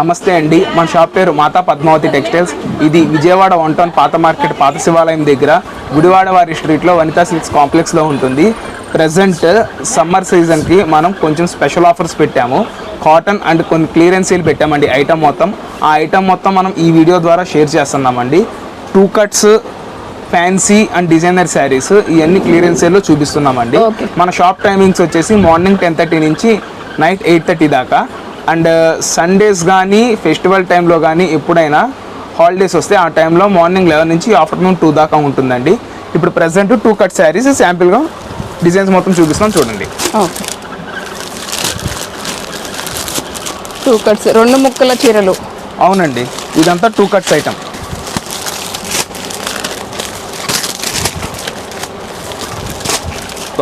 నమస్తే అండి. మన షాప్ పేరు మాతా పద్మావతి టెక్స్టైల్స్. ఇది విజయవాడ వన్ టౌన్ పాత మార్కెట్ పాత శివాలయం దగ్గర గుడివాడ వారి స్ట్రీట్లో వనితా సిల్క్స్ కాంప్లెక్స్లో ఉంటుంది. ప్రజెంట్ సమ్మర్ సీజన్కి మనం కొంచెం స్పెషల్ ఆఫర్స్ పెట్టాము. కాటన్ అండ్ కొన్ని క్లియరెన్స్ సేల్ పెట్టామండి ఐటమ్ మొత్తం. ఆ ఐటమ్ మొత్తం మనం ఈ వీడియో ద్వారా షేర్ చేస్తున్నామండి. Two cuts fancy and designer saris ఇవన్నీ క్లియరెన్స్ సేల్లో చూపిస్తున్నామండి. మన షాప్ టైమింగ్స్ వచ్చేసి మార్నింగ్ టెన్ థర్టీ నుంచి నైట్ ఎయిట్ థర్టీ దాకా. అండ్ సండేస్ కానీ ఫెస్టివల్ టైంలో కానీ ఎప్పుడైనా హాలిడేస్ వస్తే ఆ టైంలో మార్నింగ్ లెవెన్ నుంచి ఆఫ్టర్నూన్ టూ దాకా ఉంటుందండి. ఇప్పుడు ప్రజెంట్ టూ కట్ శారీస్ శాంపిల్గా డిజైన్స్ మొత్తం చూపిస్తాం చూడండి. టూ కట్స్ రెండు ముక్కల చీరలు. అవునండి. ఇదంతా టూ కట్స్ ఐటమ్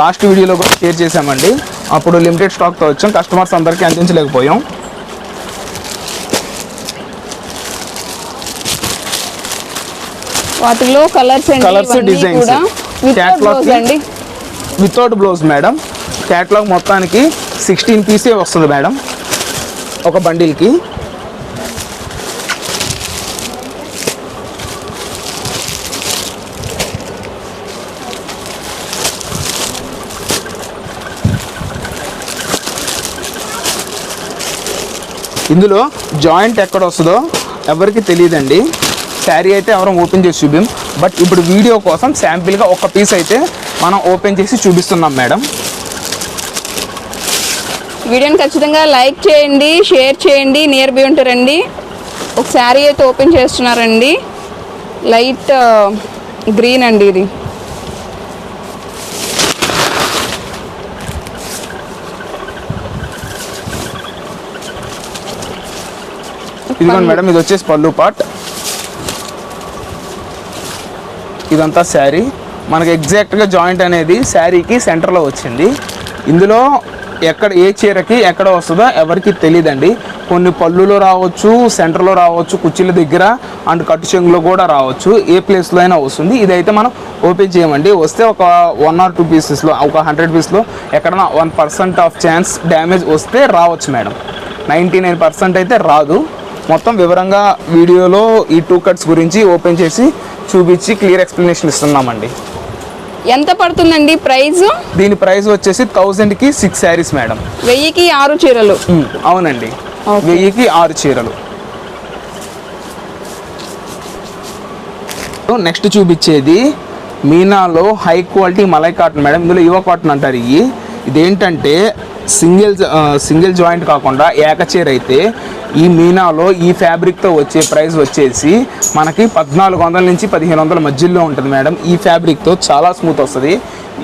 లాస్ట్ వీడియోలో కూడా షేర్ చేసామండి అప్పుడు లిమిటెడ్ స్టాక్తో వచ్చాం. కస్టమర్స్ అందరికీ అందించలేకపోయాం. వాటిలో కలర్స్ అండి Colours, ఇవన్నీ designs. కూడా విత్ Catalog బ్లౌజ్ కి- అండి? వితౌట్ బ్లౌజ్ మేడం క్యాట్లాగ్ మొత్తానికి సిక్స్టీన్ పీసే వస్తుంది మేడం ఒక బండిల్కి. ఇందులో జాయింట్ ఎక్కడ వస్తుందో ఎవరికి తెలియదండి. శారీ అయితే ఎవరం ఓపెన్ చేసి చూపిం బట్ ఇప్పుడు వీడియో కోసం శాంపిల్గా ఒక పీస్ అయితే మనం ఓపెన్ చేసి చూపిస్తున్నాం మేడం. వీడియోని ఖచ్చితంగా లైక్ చేయండి షేర్ చేయండి నియర్ బై ఉంటారండి ఒక శారీ అయితే ఓపెన్ చేస్తున్నారండి. లైట్ గ్రీన్ అండి ఇది. ఇదిగోండి మేడం ఇది వచ్చేసి పళ్ళు పాట్ ఇదంతా శారీ. మనకి ఎగ్జాక్ట్గా జాయింట్ అనేది శారీకి సెంటర్లో వచ్చింది. ఇందులో ఎక్కడ ఏ చీరకి ఎక్కడ వస్తుందో ఎవరికి తెలియదండి కొన్ని పళ్ళులో రావచ్చు సెంటర్లో రావచ్చు కుర్చీల దగ్గర అండ్ కట్టు చెంగులో కూడా రావచ్చు. ఏ ప్లేస్లో అయినా వస్తుంది. ఇదైతే మనం ఓపెన్ చేయమండి. వస్తే ఒక వన్ ఆర్ టూ పీసెస్లో ఒక హండ్రెడ్ పీస్లో ఎక్కడైనా one percent of chance damage వస్తే రావచ్చు మేడం. నైంటీ నైన్ పర్సెంట్ అయితే రాదు. మొత్తం వివరంగా వీడియోలో ఈ టూ కట్స్ గురించి ఓపెన్ చేసి చూపించి క్లియర్ ఎక్స్ప్లెనేషన్ ఇస్తున్నామండి. ఎంత పడుతుందండి ప్రైస్ దీని ప్రైస్ వచ్చేసి థౌజండ్కి సిక్స్ శారీస్ మేడం. వెయ్యికి ఆరు చీరలు. అవునండి. వెయ్యికి ఆరు చీరలు. నెక్స్ట్ చూపించేది మీనాలో high quality malai cotton madam. ఇందులో యువ కాటన్ అంటారు ఇవి. ఇదేంటంటే సింగిల్ సింగిల్ జాయింట్ కాకుండా ఏకచీర అయితే ఈ మీనాలో ఈ ఫ్యాబ్రిక్తో వచ్చే ప్రైస్ వచ్చేసి మనకి పద్నాలుగు వందల నుంచి పదిహేను వందల మధ్యలో ఉంటుంది మేడం. ఈ ఫ్యాబ్రిక్తో చాలా స్మూత్ వస్తుంది.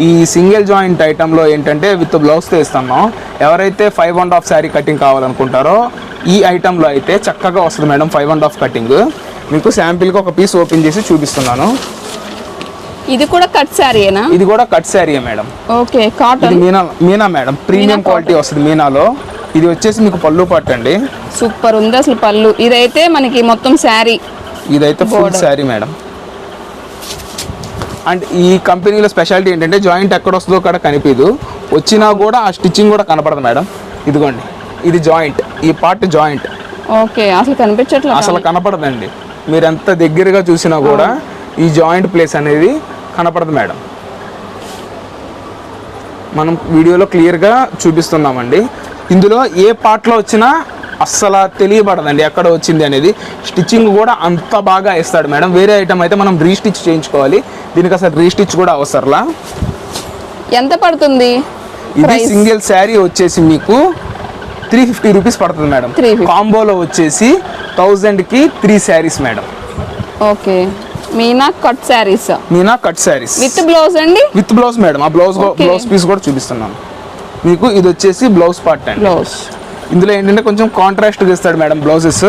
ఈ సింగిల్ జాయింట్ ఐటెంలో ఏంటంటే విత్ బ్లౌజ్తో ఇస్తున్నాం ఎవరైతే five and half sari cutting కావాలనుకుంటారో ఈ ఐటెంలో అయితే చక్కగా వస్తుంది madam five and half cutting. మీకు శాంపిల్గా ఒక పీస్ ఓపెన్ చేసి చూపిస్తున్నాను. ఇది కూడా కట్ శారీయేనా ఇది కూడా cut శారీయే madam. Okay cotton Meena Meena madam. Premium quality వస్తుంది మీనాలో. ఇది వచ్చేసి మీకు పళ్ళు పట్టు అండి. సూపర్ ఉంది అసలు పళ్ళు. ఇదైతే మనకి మొత్తం శారీ ఇదైతే ఫుల్. శారీ మేడం. అండ్ ఈ కంపెనీలో స్పెషాలిటీ ఏంటంటే జాయింట్ ఎక్కడ వస్తుందో అక్కడ కనిపించదు వచ్చినా కూడా ఆ స్టిచ్చింగ్ కూడా కనపడదు మేడం. ఇదిగోండి. ఇది జాయింట్ ఈ పార్ట్ జాయింట్ ఓకే అసలు కనిపించట్లేదు అసలు కనపడదండి. మీరు ఎంత దగ్గరగా చూసినా కూడా ఈ జాయింట్ ప్లేస్ అనేది కనపడదు మేడం. మనం వీడియోలో క్లియర్గా చూపిస్తున్నామండి. ఇందులో ఏ పార్ట్లో వచ్చినా అస్సలు తెలియబడదండి ఎక్కడ వచ్చింది అనేది. స్టిచ్చింగ్ కూడా అంత బాగా ఇస్తాడు మేడం. వేరే ఐటమ్ అయితే మనం రీస్టిచ్ చేయించుకోవాలి. దీనికి అసలు రీస్టిచ్ కూడా అవసరంలా? ఎంత పడుతుంది? ఇది? సింగిల్ శారీ వచ్చేసి మీకు త్రీ ఫిఫ్టీ రూపీస్ పడుతుంది మేడం. 350. కాంబోలో వచ్చేసి థౌజండ్కి three saris madam. Okay. Meena cut saris. Meena cut saris. With blouse అండి? With blouse madam. ఆ బ్లౌజ్. బ్లౌజ్ పీస్ కూడా చూపిస్తున్నాను. మీకు ఇది వచ్చేసి బ్లౌజ్ పార్ట్ అండి. బ్లౌజ్. ఇందులో ఏంటంటే కొంచెం కాంట్రాస్ట్గా ఇస్తాడు మేడం బ్లౌజెస్.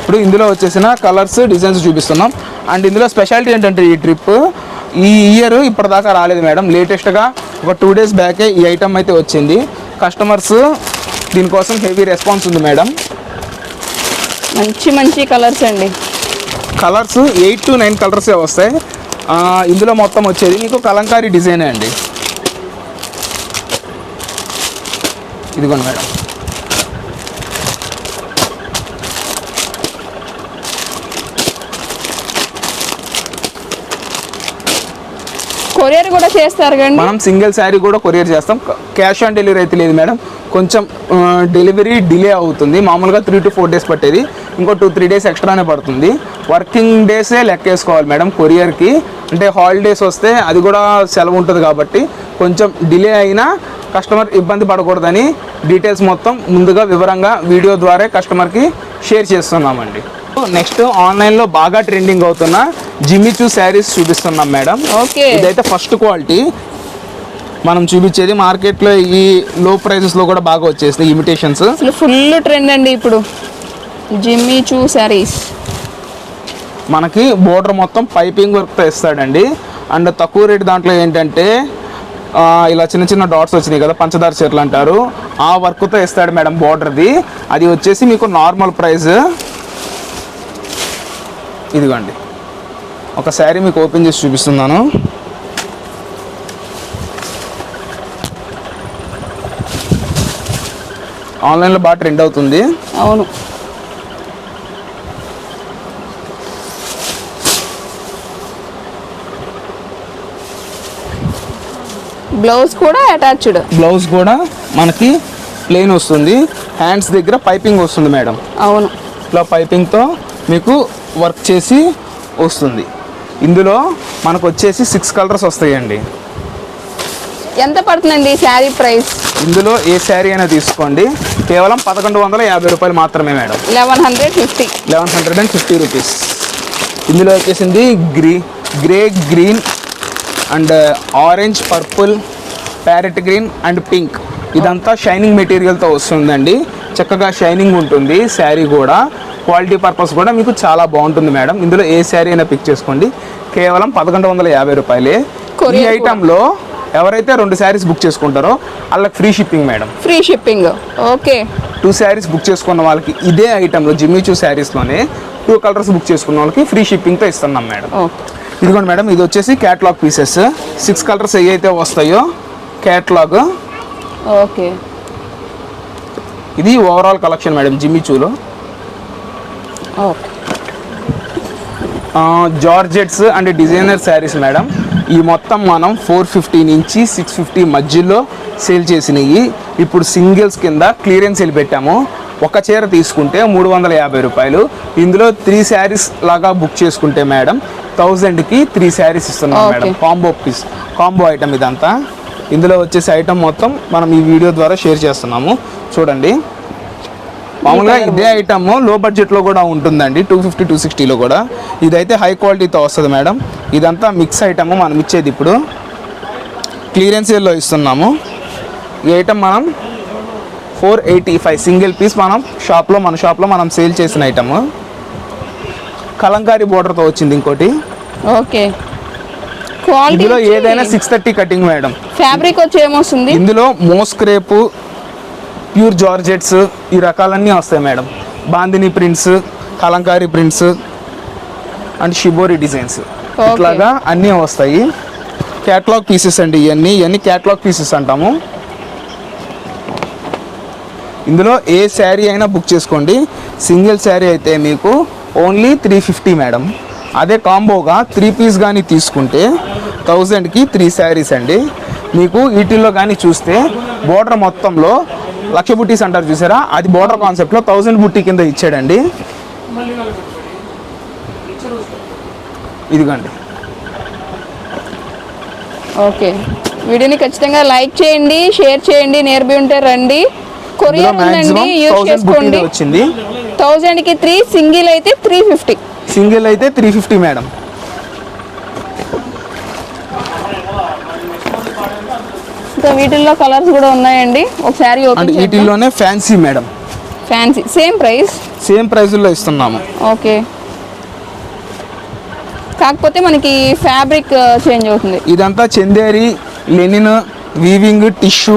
ఇప్పుడు ఇందులో వచ్చేసిన కలర్స్ డిజైన్స్ చూపిస్తున్నాం. అండ్ ఇందులో స్పెషాలిటీ ఏంటంటే ఈ ట్రిప్ ఈ ఇయర్ ఇప్పటిదాకా రాలేదు మేడం. లేటెస్ట్గా ఒక టూ డేస్ బ్యాకే ఈ ఐటమ్ అయితే వచ్చింది. కస్టమర్స్ దీనికోసం హెవీ రెస్పాన్స్ ఉంది మేడం. మంచి మంచి కలర్స్ అండి. కలర్స్ ఎయిట్ టు నైన్ కలర్సే వస్తాయి. ఇందులో మొత్తం వచ్చేది మీకు కలంకారీ డిజైనే అండి. ఇదిగోండి మేడం. కొరియర్ కూడా చేస్తారు కండి మనం సింగిల్ శారీ కూడా కొరియర్ చేస్తాం. క్యాష్ ఆన్ డెలివరీ అయితే లేదు మేడం. కొంచెం డెలివరీ డిలే అవుతుంది. మామూలుగా త్రీ టు ఫోర్ డేస్ పట్టేది. ఇంకో టూ త్రీ డేస్ ఎక్స్ట్రానే పడుతుంది. వర్కింగ్ డేసే లెక్కేసుకోవాలి మేడం కొరియర్కి. అంటే హాలిడేస్ వస్తే అది కూడా సెలవు ఉంటుంది కాబట్టి కొంచెం డిలే అయినా కస్టమర్ ఇబ్బంది పడకూడదని డీటెయిల్స్ మొత్తం ముందుగా వివరంగా వీడియో ద్వారా కస్టమర్కి షేర్ చేస్తున్నామండి. నెక్స్ట్ ఆన్లైన్లో బాగా ట్రెండింగ్ అవుతున్న జిమ్మిచూ శారీస్ చూపిస్తున్నాం మేడం. ఓకే. ఇదైతే ఫస్ట్ క్వాలిటీ మనం చూపించేది మార్కెట్లో ఈ లో ప్రైసెస్లో కూడా బాగా వచ్చేసినాయి ఇమిటేషన్స్ ఫుల్ ట్రెండ్ అండి ఇప్పుడు. జిమ్మీ చూ శారీస్ మనకి బోర్డర్ మొత్తం పైపింగ్ వర్క్తో ఇస్తాడండి అండ్ తక్కువ రేట్ దాంట్లో ఏంటంటే ఇలా చిన్న చిన్న డాట్స్ వచ్చినాయి కదా పంచదార చీరలు అంటారు. ఆ వర్క్తో ఇస్తాడు మేడం బోర్డర్ది. అది వచ్చేసి మీకు నార్మల్ ప్రైస్. ఇదిగోండి. ఒక శారీ మీకు ఓపెన్ చేసి చూపిస్తున్నాను. ఆన్లైన్లో బాగా ట్రెండ్ అవుతుంది. అవును. బ్లౌజ్ కూడా అటాచ్డ్. బ్లౌజ్ కూడా మనకి ప్లెయిన్ వస్తుంది. హ్యాండ్స్ దగ్గర పైపింగ్ వస్తుంది మేడం. అవును. ఇట్లా పైపింగ్తో మీకు వర్క్ చేసి వస్తుంది. ఇందులో మనకు వచ్చేసి సిక్స్ కలర్స్ వస్తాయండి. ఎంత పడుతుందండి ఈ శారీ ప్రైస్? ఇందులో ఏ శారీ అయినా తీసుకోండి. కేవలం పదకొండు వందల యాభై రూపాయలు మాత్రమే madam. Eleven hundred fifty. Eleven hundred and fifty rupees. ఇందులో వచ్చేసింది గ్రీ grey green and orange purple parrot green and pink. ఇదంతా షైనింగ్ మెటీరియల్తో వస్తుందండి. చక్కగా షైనింగ్ ఉంటుంది శారీ కూడా. క్వాలిటీ పర్పస్ కూడా మీకు చాలా బాగుంటుంది మేడం. ఇందులో ఏ శారీ అయినా పిక్ చేసుకోండి. కేవలం పదకొండు వందల యాభై రూపాయలే. ఈ. ఐటెంలో ఎవరైతే రెండు శారీస్ బుక్ చేసుకుంటారో వాళ్ళకి free shipping madam. Free shipping. Okay. Two saris book చేసుకున్న వాళ్ళకి ఇదే ఐటెంలో జిమ్మిచూ శారీస్లోనే టూ కలర్స్ బుక్ చేసుకున్న వాళ్ళకి ఫ్రీ షిప్పింగ్తో ఇస్తున్నాం మేడం. ఓకే. ఇదిగోండి మేడం ఇది వచ్చేసి క్యాట్లాగ్ పీసెస్ సిక్స్ కలర్స్ ఏవైతే వస్తాయో క్యాట్లాగ్ ఓకే. ఇది overall collection madam జిమ్మిచూలో okay. Georgettes and designer saris madam ఈ మొత్తం మనం ఫోర్ ఫిఫ్టీ నుంచి సిక్స్ ఫిఫ్టీ మధ్యలో సేల్ చేసినవి. ఇప్పుడు సింగిల్స్ కింద క్లియరెన్స్ సేల్ పెట్టాము. ఒక చీర తీసుకుంటే మూడు వందల యాభై రూపాయలు. ఇందులో త్రీ శారీస్ లాగా బుక్ చేసుకుంటే మేడం థౌజండ్కి త్రీ శారీస్ ఇస్తున్నాం. Madam. Combo piece combo item ఇదంతా. ఇందులో వచ్చేసి ఐటమ్ మొత్తం మనం ఈ వీడియో ద్వారా షేర్ చేస్తున్నాము. చూడండి. మామూలుగా ఇదే ఐటమ్లో బడ్జెట్లో కూడా ఉంటుందండి. టూ ఫిఫ్టీ టూ సిక్స్టీలో కూడా. ఇదైతే హై క్వాలిటీతో వస్తుంది మేడం. ఇదంతా మిక్స్ ఐటమ్ మనం ఇచ్చేది ఇప్పుడు. క్లియరెన్స్లో ఇస్తున్నాము. ఈ ఐటమ్ మనం four eighty five single piece మనం షాప్లో మన షాప్లో మనం సేల్ చేసిన ఐటమ్. కలంకారీ బోర్డర్తో వచ్చింది ఇంకోటి. ఓకే. ఇందులో ఏదైనా six thirty cutting madam fabric వచ్చి ఏమొస్తుంది? ఇందులో మోస్క్రేపు ప్యూర్ జార్జెట్స్ ఈ రకాలన్నీ వస్తాయి madam bandhani prints kalamkari prints and shibori designs. ఇట్లాగా అన్నీ వస్తాయి. క్యాట్లాగ్ పీసెస్ అండి ఇవన్నీ ఇవన్నీ క్యాట్లాగ్ పీసెస్ అంటాము. ఇందులో ఏ శారీ అయినా బుక్ చేసుకోండి. సింగిల్ శారీ అయితే మీకు ఓన్లీ త్రీ ఫిఫ్టీ మేడం అదే కాంబోగా త్రీ పీస్ కానీ తీసుకుంటే థౌజండ్కి త్రీ శారీస్ అండి. మీకు వీటిల్లో కానీ చూస్తే బోర్డర్ మొత్తంలో లక్ష బుట్టీస్ అంటారు చూసారా? అది బోర్డర్ కాన్సెప్ట్లో థౌజండ్ బుట్టి కింద ఇచ్చాడండి. ఇదిగోండి. ఓకే. వీడియోని ఖచ్చితంగా లైక్ చేయండి షేర్ చేయండి నేర్పి ఉంటే రండి. కొరియర్ ఉందండి యూజ్ చేసుకోండి. థౌజండ్కి త్రీ సింగిల్ అయితే త్రీ ఫిఫ్టీ. సింగిల్ అయితే త్రీ ఫిఫ్టీ మేడం ఇంకా వీటిల్లో కలర్స్ కూడా ఉన్నాయండి. ఒకసారి అంటే వీటిల్లోనే fancy madam fancy same price same ప్రైస్లో ఇస్తున్నాము. ఓకే. కాకపోతే మనకి ఫ్యాబ్రిక్ చేంజ్ uh, అవుతుంది. ఇదంతా చందేరి లెనిన్ వీవింగ్ టిష్యూ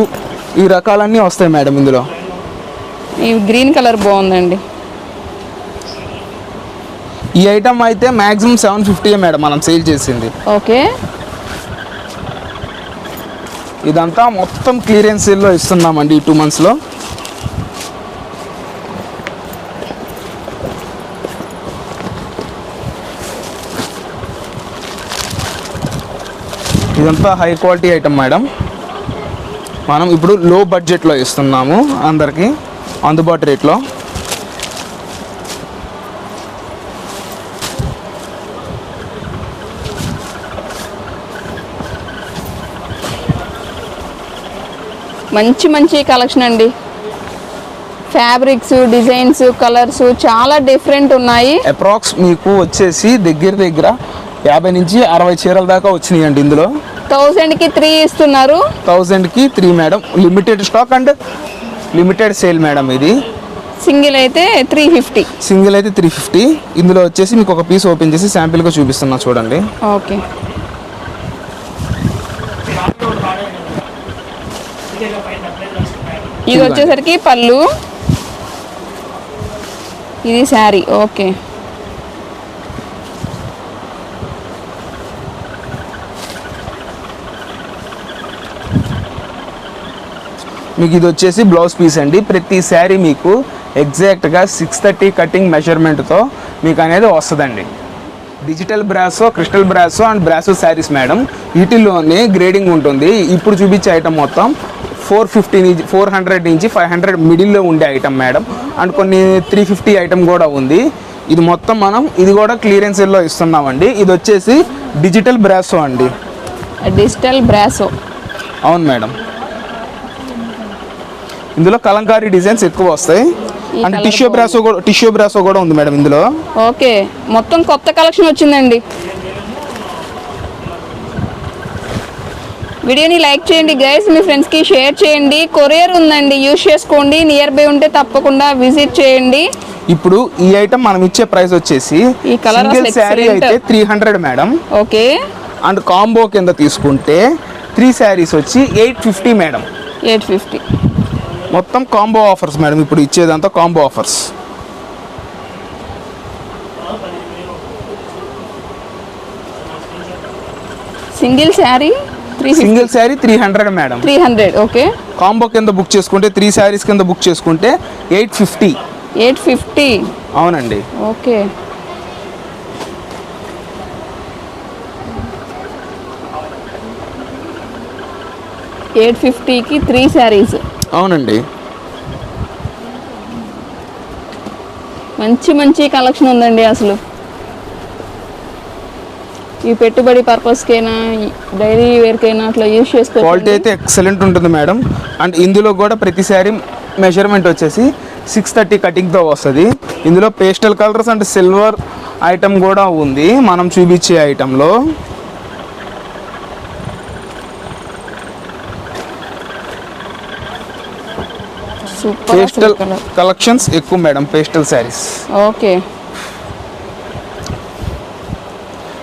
ఈ రకాలన్నీ వస్తాయి మేడం ఇందులో. ఈ గ్రీన్ కలర్ బాగుందండి. ఈ ఐటమ్ అయితే మ్యాక్సిమం సెవెన్ ఫిఫ్టీ మేడం మనం సేల్ చేసింది. ఓకే. ఇదంతా మొత్తం క్లియరెన్స్ సేల్లో ఇస్తున్నామండి ఈ టూ మంత్స్లో ఇదంతా హై క్వాలిటీ ఐటమ్ మేడం. మనం ఇప్పుడు లో బడ్జెట్లో ఇస్తున్నాము అందరికీ అందుబాటు రేట్లో. మంచి మంచి కలెక్షన్ అండి. ఫ్యాబ్రిక్స్ డిజైన్స్ కలర్స్ చాలా డిఫరెంట్ ఉన్నాయి. అప్రాక్స్ మీకు వచ్చేసి దగ్గర దగ్గర యాభై నుంచి అరవై చీరల దాకా వచ్చినాయండి ఇందులో. థౌజండ్కి త్రీ ఇస్తున్నారు. థౌజండ్కి three madam. Limited stock and limited sale madam ఇది. సింగిల్ అయితే త్రీ ఫిఫ్టీ సింగిల్ అయితే త్రీ ఫిఫ్టీ ఇందులో వచ్చేసి మీకు ఒక పీస్ ఓపెన్ చేసి శాంపిల్గా చూపిస్తున్నా చూడండి. ఓకే ఇది వచ్చేసరికి పళ్ళు. ఇది శారీ ఓకే. మీకు ఇది వచ్చేసి బ్లౌజ్ పీస్ అండి. ప్రతి శారీ మీకు ఎగ్జాక్ట్గా సిక్స్ థర్టీ కటింగ్ మెజర్మెంట్తో మీకు అనేది వస్తుందండి. Digital brasso crystal brasso and brasso saris madam వీటిల్లోనే grading ఉంటుంది. ఇప్పుడు చూపించే ఐటమ్ మొత్తం ఫోర్ ఫిఫ్టీ నుంచి ఫోర్ హండ్రెడ్ నుంచి ఫైవ్ హండ్రెడ్ మిడిల్లో ఉండే ఐటమ్ మేడం. అండ్ కొన్ని త్రీ ఫిఫ్టీ ఐటమ్ కూడా ఉంది. ఇది మొత్తం మనం ఇది కూడా క్లియరెన్స్లో ఇస్తున్నామండి. ఇది వచ్చేసి డిజిటల్ బ్రాసో అండి. Digital brasso. అవును మేడం. ఇందులో కలంకారీ డిజైన్స్ ఎక్కువ వస్తాయి. అంటే టిష్యూ బ్రాసో కూడా టిష్యూ బ్రాసో కూడా ఉంది మేడం ఇందులో. ఓకే మొత్తం కొత్త కలెక్షన్ వచ్చిందండి. వీడియోని లైక్ చేయండి గైస్ మీ ఫ్రెండ్స్కి షేర్ చేయండి. కొరియర్ ఉందండి యూస్ చేసుకోండి. నియర్ బై ఉంటే తప్పకుండా విజిట్ చేయండి. ఇప్పుడు ఈ ఐటమ్ మనం ఇచ్చే ప్రైస్ వచ్చేసి ఈ colour సింగిల్ శారీ. అయితే three hundred madam okay and combo కింద తీసుకుంటే త్రీ శారీస్ వచ్చి eight fifty madam eight fifty మొత్తం కాంబో ఆఫర్స్ మేడం ఇప్పుడు ఇచ్చేదంతా combo offers single sari single sari three hundred madam three hundred okay combo కింద book చేసుకుంటే three saris కింద book చేసుకుంటే eight fifty eight fifty అవునండి. ఓకే ఎయిట్ ఫిఫ్టీకి three saris అవునండి. మంచి మంచి కలెక్షన్ ఉందండి అసలు. ఈ పెట్టుబడి పర్పస్కైనా డైలీ వేర్కైనా అట్లా యూజ్ క్వాలిటీ చేసుకోవచ్చు అయితే ఎక్సలెంట్ ఉంటుంది మేడం. అండ్ ఇందులో కూడా ప్రతి శారీ మెజర్మెంట్ వచ్చేసి సిక్స్ థర్టీ కటింగ్తో వస్తుంది. ఇందులో pastel colours and silver item కూడా ఉంది. మనం చూపించే ఐటెంలో పేస్టల్ కలెక్షన్స్ ఎక్కువ మేడం పేస్టల్ శారీస్ ఓకే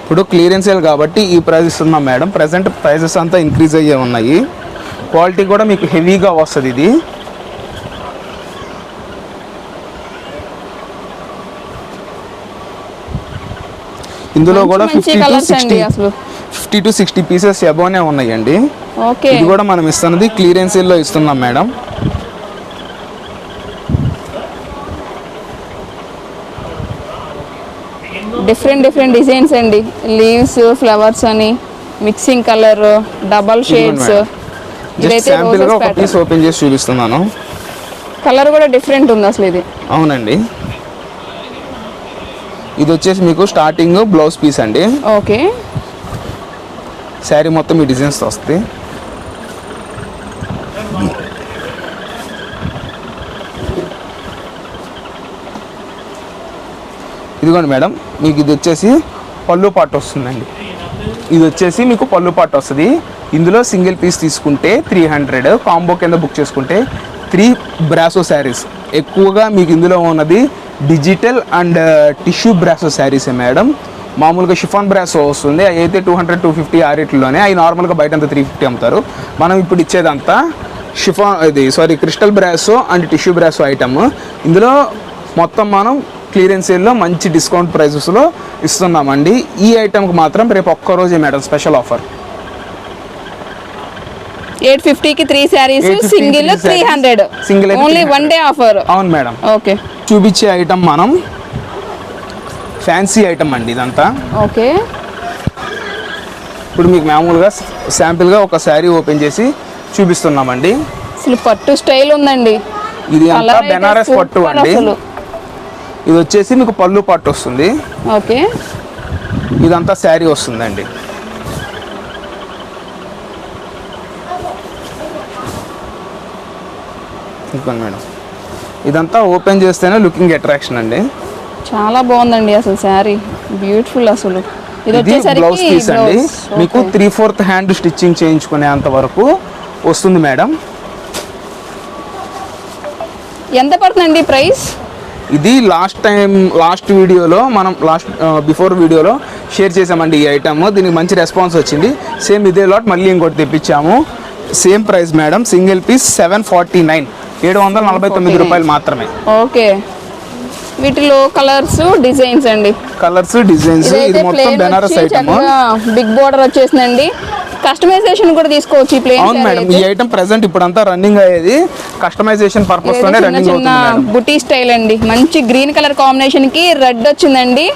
ఇప్పుడు క్లియరెన్స్ సేల్ కాబట్టి ఈ ప్రైస్ ఇస్తున్నాం మేడం ప్రజెంట్ ప్రైజెస్ అంతా ఇంక్రీజ్ అయ్యే ఉన్నాయి. క్వాలిటీ కూడా మీకు హెవీగా వస్తుంది ఇది. ఇందులో కూడా fifty to sixty fifty to sixty pieces అబోనే ఉన్నాయండి. ఇది కూడా మనం ఇస్తున్నది క్లియరెన్స్ సేల్లో ఇస్తున్నాం మేడం డిఫరెంట్ డిఫరెంట్ డిజైన్స్ అండి లీవ్స్ ఫ్లవర్స్ అని mixing colour double shades open చేసి చూపిస్తున్నాను. కలర్ కూడా డిఫరెంట్ ఉంది అసలు ఇది. అవునండి. ఇది వచ్చేసి మీకు స్టార్టింగ్ బ్లౌజ్ పీస్ అండి. ఓకే శారీ మొత్తం ఈ డిజైన్స్ వస్తుంది ఇదిగోండి మేడం మీకు ఇది వచ్చేసి పళ్ళు పాటు వస్తుందండి. ఇది వచ్చేసి మీకు పళ్ళు పాటు వస్తుంది. ఇందులో సింగిల్ పీస్ తీసుకుంటే త్రీ హండ్రెడ్ కాంబో కింద బుక్ చేసుకుంటే త్రీ బ్రాసో శారీస్ ఎక్కువగా మీకు ఇందులో ఉన్నది డిజిటల్ అండ్ టిష్యూ బ్రాసో శారీసే మేడం. మామూలుగా షిఫాన్ బ్రాసో వస్తుంది. అవి అయితే టూ హండ్రెడ్ టూ ఫిఫ్టీ ఆ రేట్లోనే. అవి నార్మల్గా బయట అంతా త్రీ ఫిఫ్టీ అమ్ముతారు. మనం ఇప్పుడు ఇచ్చేదంతా షిఫాన్ ఇది sorry crystal brasso and tissue brasso item ఇందులో మొత్తం మనం క్లియరెన్స్ సేల్లో మంచి డిస్కౌంట్ ప్రైజెస్లో ఇస్తున్నామండి. ఈ ఐటమ్కి మాత్రం రేపు ఒక్కరోజే మేడం స్పెషల్ ఆఫర్. ఎయిట్ ఫిఫ్టీకి three saris 850 single three. Hundred. అయితే ఓన్లీ 300. వన్ డే ఆఫర్ అవును మేడం. ఓకే. చూపించే ఐటమ్ మనం ఫ్యాన్సీ ఐటమ్ అండి ఇదంతా. ఓకే. ఇప్పుడు మీకు మామూలుగా శాంపిల్గా ఒక శారీ ఓపెన్ చేసి చూపిస్తున్నామండి. అసలు పట్టు స్టైల్ ఉందండి. ఇది అంతా అయితే బెనారస్ పట్టు అండి. ఇది వచ్చేసి మీకు పళ్ళు పట్టు వస్తుంది. ఓకే. ఇదంతా శారీ వస్తుందండి. ఇదిగోండి మేడం. ఇదంతా ఓపెన్ చేస్తేనే లుకింగ్ అట్రాక్షన్ అండి. చాలా బాగుందండి అసలు శారీ. బ్యూటిఫుల్ అసలు. ఇది బ్లౌజ్ పీస్ అండి. మీకు. త్రీ ఫోర్త్ హ్యాండ్ స్టిచ్చింగ్ చేయించుకునేంత వరకు వస్తుంది మేడం. ఎంత పడుతుందండి ప్రైస్? ఇది లాస్ట్ టైం లాస్ట్ వీడియోలో మనం లాస్ట్ బిఫోర్ వీడియోలో షేర్ చేసామండి ఈ ఐటమ్ దీనికి మంచి రెస్పాన్స్ వచ్చింది. సేమ్ ఇదే లాట్ మళ్ళీ ఇంకోటి తెప్పించాము. Same price madam single piece seven forty nine ఏడు వందల నలభై తొమ్మిది రూపాయలు మాత్రమే. ఓకే వీటిలో కలర్స్ డిజైన్స్ అండి. కలర్స్ డిజైన్స్ ఇది మొత్తం బెనారస్ ఐటమ్ బిగ్ బోర్డర్ వచ్చేసిందండి. కస్టమైజేషన్ కూడా తీసుకోవచ్చు ఈ ప్లేన్ అవును మేడం ఈ ఐటమ్ ప్రెసెంట్ ఇప్పుడంతా రన్నింగ్ అయ్యేది. కస్టమైజేషన్ పర్పస్ తోనే రన్నింగ్ అవుతుంది మేడం. బుటీ స్టైల్ అండి. మంచి గ్రీన్ కలర్ కాంబినేషన్కి రెడ్ వచ్చిందండి.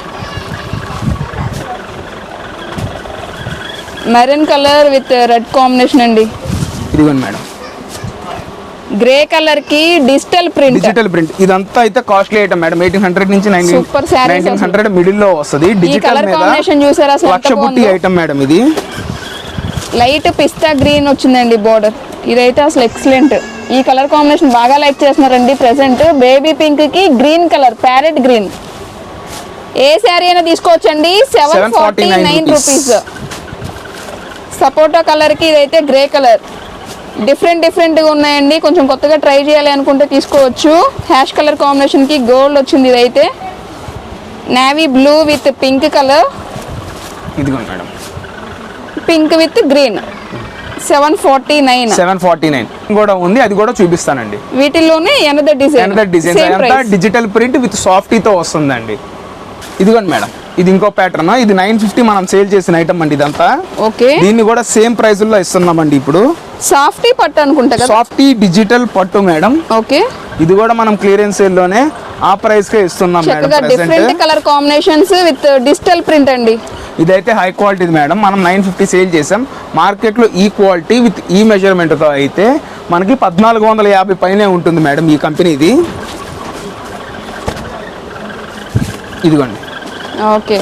Maroon colour with red combination అండి. ఇదిగోండి మేడం. గ్రే కలర్కి డిజిటల్ ప్రింట్ డిజిటల్ ప్రింట్ ఇదంతా అయితే costly item madam eighteen hundred నుంచి నైన్టీన్. హండ్రెడ్ మిడిల్లో వస్తుంది. ఈ డిజిటల్ చూసారా లక్ష బుట్టి? ఐటమ్ మేడం ఇది. లైట్ పిస్తా గ్రీన్ వచ్చిందండి బోర్డర్ ఇదైతే అసలు ఎక్సలెంట్ ఈ కలర్ కాంబినేషన్ బాగా లైక్ చేస్తున్నారండి ప్రెసెంట్ బేబీ పింక్కి గ్రీన్ కలర్ ప్యారెట్ గ్రీన్ ఏ శారీ అయినా తీసుకోవచ్చండి. Seven forty 749 nine. రూపీస్ సపోటా కలర్కి ఇదైతే గ్రే కలర్ డిఫరెంట్ డిఫరెంట్గా ఉన్నాయండి. కొంచెం కొత్తగా ట్రై చేయాలి అనుకుంటే తీసుకోవచ్చు. హ్యాష్ కలర్ కాంబినేషన్కి గోల్డ్ వచ్చింది ఇదైతే. Navy blue with pink colour ఇదిగోండి madam. Pink with green seven forty nine seven forty nine కూడా ఉంది. అది కూడా చూపిస్తానండి. వీటిల్లోనే another design another design digital print with సాఫ్టీతో వస్తుందండి. ఇదిగోండి మేడం. ఇది ఇంకో ప్యాటర్న్ ఇది నైన్ ఫిఫ్టీ మనం సేల్ చేసిన ఐటమ్ అండి ఇదంతా. ఓకే. దీన్ని కూడా సేమ్ ప్రైస్లో ఇస్తున్నామండి ఇప్పుడు. సాఫ్టీ పట్టు అనుకుంటా సాఫ్టీ డిజిటల్ పట్టు మేడం. ఓకే. ఇది కూడా మనం క్లియరెన్స్ సేల్లోనే ఆ ప్రైస్ కే ఇస్తున్నాం madam different colour combinations with digital print అండి. ఇదైతే హై క్వాలిటీ మేడం. మనం నైన్ ఫిఫ్టీ సేల్ చేసాం. మార్కెట్లో ఈ క్వాలిటీ విత్ ఈ మెజర్మెంట్తో అయితే మనకి పద్నాలుగు వందల యాభై పైనే ఉంటుంది మేడం ఈ కంపెనీది ఇదిగోండి. ఓకే.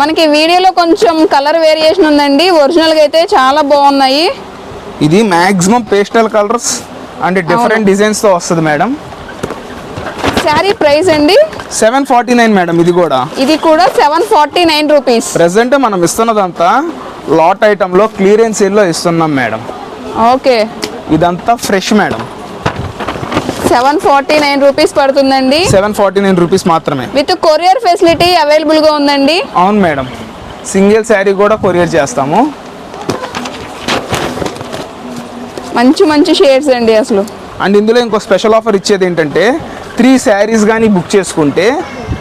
మనకి వీడియోలో కొంచెం కలర్ వేరియేషన్ ఉందండి. ఒరిజినల్గా అయితే చాలా బాగున్నాయి. ఇది maximum pastel colours and different డిజైన్స్తో వస్తుంది మేడం. శారీ ప్రైస్ అండి. సెవెన్ ఫార్టీ నైన్ మేడం ఇది కూడా. ఇది కూడా seven forty nine rupees present మనం ఇస్తున్నదంతా లాట్ ఐటంలో క్లియరెన్స్ సేల్లో ఇస్తున్నాం మేడం. ఓకే. ఇదంతా fresh madam. Seven forty nine rupees పడుతుందండి. సెవెన్ ఫార్టీ నైన్ రూపీస్ మాత్రమే. విత్ కొరియర్ ఫెసిలిటీ అవైలబుల్గా ఉందండి. అవును మేడం. సింగిల్ శారీ కూడా కొరియర్ చేస్తాము. మంచి మంచి షేడ్స్ అండి అసలు. అండ్ ఇందులో ఇంకో స్పెషల్ ఆఫర్ ఇచ్చేది ఏంటంటే త్రీ శారీస్ కానీ బుక్ చేసుకుంటే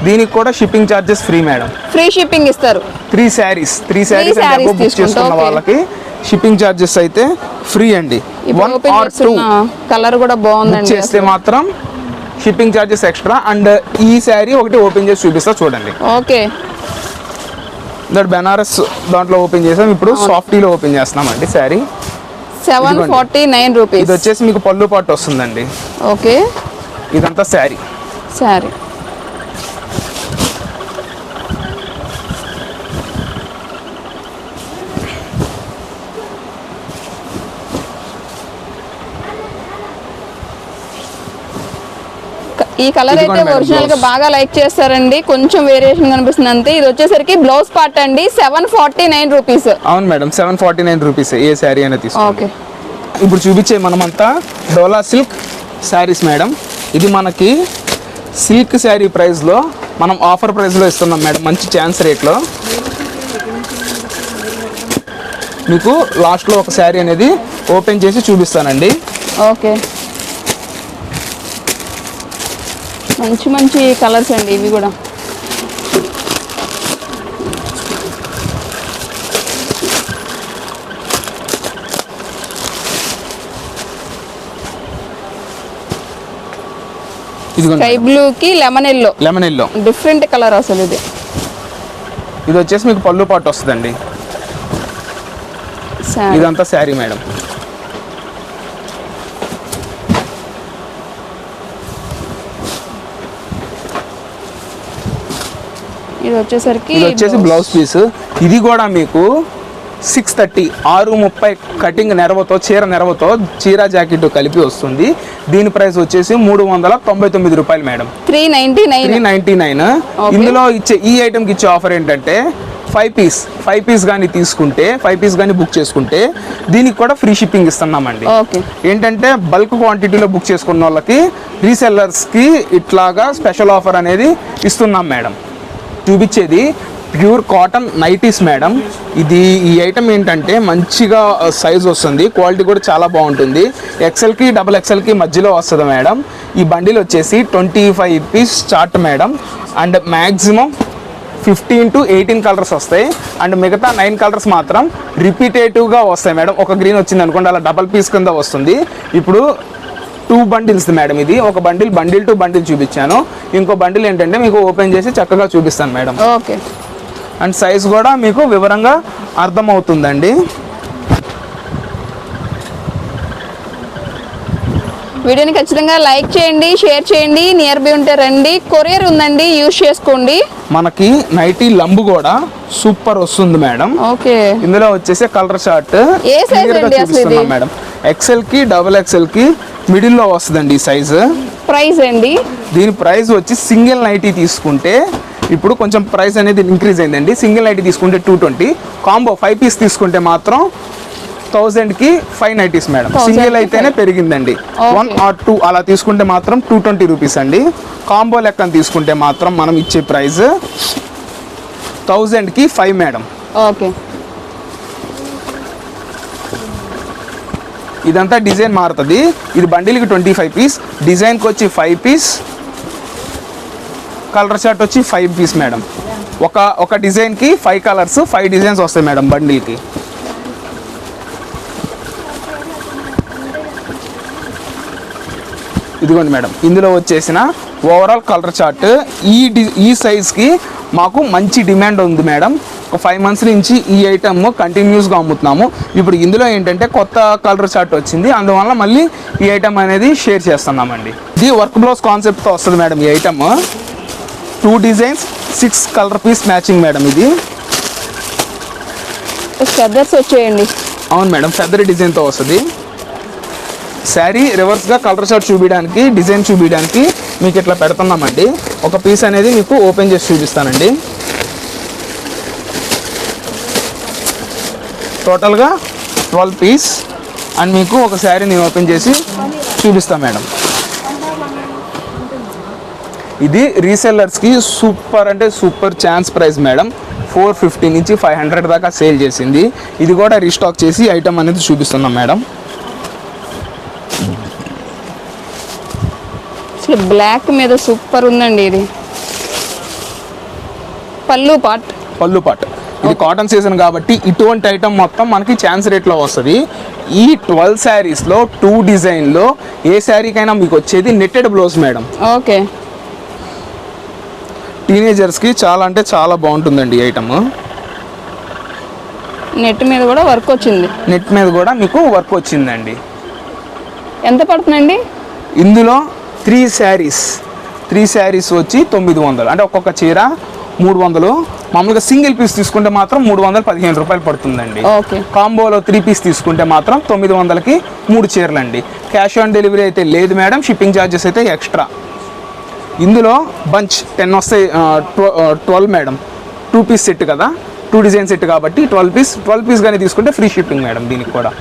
దీనికి కూడా shipping charges free madam. Free shipping ఇస్తారు. Three saris three saris book చేసుకున్న. వాళ్ళకి షిప్పింగ్ ఛార్జెస్ అయితే ఫ్రీ అండి. వన్ ఆర్ టూ కలర్ కూడా బుక్ బాగుందండి చేస్తే మాత్రం షిప్పింగ్ ఛార్జెస్ ఎక్స్ట్రా అండ్ ఈ శారీ ఒకటి ఓపెన్ చేసి చూపిస్తా చూడండి. ఓకే. దట్ బెనారస్ దాంట్లో ఓపెన్ చేసాం ఇప్పుడు సాఫ్టీలో ఓపెన్ చేస్తున్నామండి శారీ. సెవెన్. ఫార్టీ నైన్ ఇది రూపీస్ వచ్చేసి మీకు పళ్ళు పాటు వస్తుందండి. ఓకే. ఇదంతా శారీ. సరే ఈ కలర్ అయితే ఒరిజినల్గా. బాగా లైక్ చేస్తారండి. కొంచెం వేరియేషన్ కనిపిస్తుంది అంతే. ఇది వచ్చేసరికి బ్లౌజ్ పార్ట్ అండి. సెవెన్ ఫార్టీ నైన్ రూపీస్ అవును madam seven forty nine rupees ఏ శారీ తీసుకోండి. ఓకే. ఇప్పుడు చూపించే మనమంతా డోలా సిల్క్ శారీస్ మేడం. ఇది మనకి సిల్క్ శారీ ప్రైస్లో మనం ఆఫర్ ప్రైస్లో ఇస్తున్నాం మేడం మంచి ఛాన్స్ రేట్లో మీకు లాస్ట్లో ఒక శారీ అనేది ఓపెన్ చేసి చూపిస్తానండి. ఓకే. మంచి మంచి కలర్స్ అండి ఇవి కూడా. స్కై బ్లూ కి lemon yellow. Lemon yellow. Different colour అసలు ఇది. ఇది వచ్చేసి మీకు పళ్ళు పాటు వస్తుందండి. ఇదంతా శారీ మేడం. ఇది వచ్చేసరికి ఇది వచ్చేసి బ్లౌజ్ పీస్ ఇది కూడా మీకు సిక్స్ థర్టీ ఆరు ముప్పై కటింగ్ నెరవతో చీర నెరవతో చీర జాకెట్ కలిపి వస్తుంది. దీని ప్రైస్ వచ్చేసి మూడు వందల తొంభై తొమ్మిది రూపాయలు madam. Three ninety nine three ninety nine ఇందులో ఇచ్చే ఈ ఐటమ్కి ఇచ్చే ఆఫర్ ఏంటంటే ఫైవ్ పీస్ ఫైవ్ పీస్ కానీ తీసుకుంటే ఫైవ్ పీస్ కానీ బుక్ చేసుకుంటే దీనికి కూడా ఫ్రీ షిప్పింగ్ ఇస్తున్నామండి. ఏంటంటే బల్క్ క్వాంటిటీలో బుక్ చేసుకున్న వాళ్ళకి రీసెల్లర్స్కి ఇట్లాగా స్పెషల్ ఆఫర్ అనేది ఇస్తున్నాం మేడం. చూపించేది ప్యూర్ కాటన్ నైటీస్ మేడం. ఇది ఈ ఐటమ్ ఏంటంటే మంచిగా సైజ్ వస్తుంది. క్వాలిటీ కూడా చాలా బాగుంటుంది. ఎక్సెల్కి డబుల్ ఎక్సెల్కి మధ్యలో వస్తుంది మేడం. ఈ బండిల్ వచ్చేసి twenty five piece chart madam. And maximum fifteen to eighteen colours వస్తాయి. అండ్ మిగతా నైన్ కలర్స్ మాత్రం రిపీటేటివ్గా వస్తాయి మేడం. ఒక గ్రీన్ వచ్చింది అనుకోండి అలా డబల్ పీస్ కింద వస్తుంది. ఇప్పుడు టూ బండిల్స్ మేడం ఇది. ఒక బండిల్ బండిల్ టు బండిల్ చూపించాను. ఇంకో బండిల్ ఏంటంటే మీకు ఓపెన్ చేసి చక్కగా చూపిస్తాను మేడం. ఓకే. అండ్ సైజ్ కూడా మీకు వివరంగా అర్థమవుతుందండి. వీడియోని ఖచ్చితంగా లైక్ చేయండి షేర్ చేయండి నియర్ బై ఉంటే రండి. కొరియర్ ఉందండి యూజ్ చేసుకోండి. మనకి నైటీ లంబు కూడా సూపర్ వస్తుంది మేడం. ఓకే. ఇందులో వచ్చేసి కలర్ చార్ట్ ఏ size అండి అసలు ఇది? మేడం. ఎక్సెల్కి డబుల్ ఎక్సెల్కి మిడిల్లో వస్తుందండి ఈ సైజు. ప్రైస్ అండి దీని ప్రైస్ వచ్చి సింగిల్ నైటీ తీసుకుంటే ఇప్పుడు కొంచెం ప్రైస్ అనేది ఇంక్రీజ్ అయిందండి. సింగిల్ నైటీ తీసుకుంటే two twenty combo five piece తీసుకుంటే మాత్రం థౌజండ్కి ఫైవ్ నైటీస్ మేడం. 1000 సింగిల్ అయితేనే పెరిగిందండి. వన్ ఆర్ టూ అలా తీసుకుంటే మాత్రం టూ ట్వంటీ రూపీస్ అండి. కాంబో లెక్కన తీసుకుంటే మాత్రం మనం ఇచ్చే ప్రైస్ థౌజండ్కి ఫైవ్ మేడం. ఓకే. ఇదంతా డిజైన్ మారుతుంది. ఇది బండిల్కి ట్వంటీ ఫైవ్ పీస్ డిజైన్కి వచ్చి ఫైవ్ పీస్ కలర్ షర్ట్ వచ్చి ఫైవ్ పీస్ మేడం ఒక ఒక డిజైన్కి ఫైవ్ కలర్స్ ఫైవ్ డిజైన్స్ వస్తాయి మేడం బండిల్కి. ఇదిగోండి మేడం ఇందులో వచ్చేసిన ఓవరాల్ కలర్ చార్ట్ ఈ డి ఈ సైజ్కి మాకు మంచి డిమాండ్ ఉంది మేడం ఒక ఫైవ్ మంత్స్ నుంచి ఈ ఐటమ్ కంటిన్యూస్గా అమ్ముతున్నాము. ఇప్పుడు ఇందులో ఏంటంటే కొత్త కలర్ చార్ట్ వచ్చింది. అందువల్ల మళ్ళీ ఈ ఐటమ్ అనేది షేర్ చేస్తున్నామండి. ఇది వర్క్ బ్లౌజ్ కాన్సెప్ట్తో వస్తుంది మేడం ఈ item two designs six colour piece matching madam ఇది. ఫెదర్స్ వచ్చేయండి. అవును మేడం ఫెదర్ డిజైన్తో వస్తుంది. శారీ రివర్స్గా కలర్ షర్ట్ చూపించడానికి డిజైన్ చూపించడానికి మీకు ఇట్లా పెడుతున్నామండి. ఒక పీస్ అనేది మీకు ఓపెన్ చేసి చూపిస్తానండి. టోటల్గా ట్వెల్వ్ పీస్ అండ్ మీకు ఒక శారీ నేను ఓపెన్ చేసి చూపిస్తాను మేడం. ఇది రీసెల్లర్స్కి సూపర్ అంటే super chance price madam. Four fifty నుంచి ఫైవ్ హండ్రెడ్ దాకా సేల్ చేసింది. ఇది కూడా రీస్టాక్ చేసి ఐటమ్ అనేది చూపిస్తున్నాం మేడం. అసలు బ్లాక్ మీద సూపర్ ఉందండి ఇది. పళ్ళు పాట్. పళ్ళు పాట్. ఇది కాటన్ సీజన్ కాబట్టి ఇటువంటి ఐటమ్ మొత్తం మనకి ఛాన్స్ రేట్లో వస్తుంది. ఈ ట్వెల్వ్ శారీస్లో టూ డిజైన్లో ఏ శారీకైనా మీకు వచ్చేది నెట్టెడ్ బ్లౌజ్ మేడం ఓకే. టీనేజర్స్కి చాలా అంటే చాలా బాగుంటుందండి ఈ ఐటమ్ నెట్ మీద కూడా వర్క్ వచ్చింది. నెట్ మీద కూడా మీకు వర్క్ వచ్చిందండి. ఎంత పడుతుందండి? ఇందులో త్రీ శారీస్ త్రీ శారీస్ వచ్చి తొమ్మిది వందలు. అంటే ఒక్కొక్క చీర మూడు వందలు. మామూలుగా సింగిల్ పీస్ తీసుకుంటే మాత్రం మూడు వందలు పదిహేను రూపాయలు పడుతుందండి. ఓకే. కాంబోలో త్రీ పీస్ తీసుకుంటే మాత్రం తొమ్మిది వందలకి మూడు చీరలు అండి క్యాష్ ఆన్ డెలివరీ అయితే లేదు మేడం షిప్పింగ్ ఛార్జెస్ అయితే ఎక్స్ట్రా. ఇందులో బంచ్ టెన్ వస్తాయి twelve madam. Two piece set కదా టూ డిజైన్ సెట్ కాబట్టి ట్వెల్వ్ పీస్ ట్వెల్వ్ పీస్ కానీ తీసుకుంటే ఫ్రీ షిప్పింగ్ మేడం దీనికి కూడా.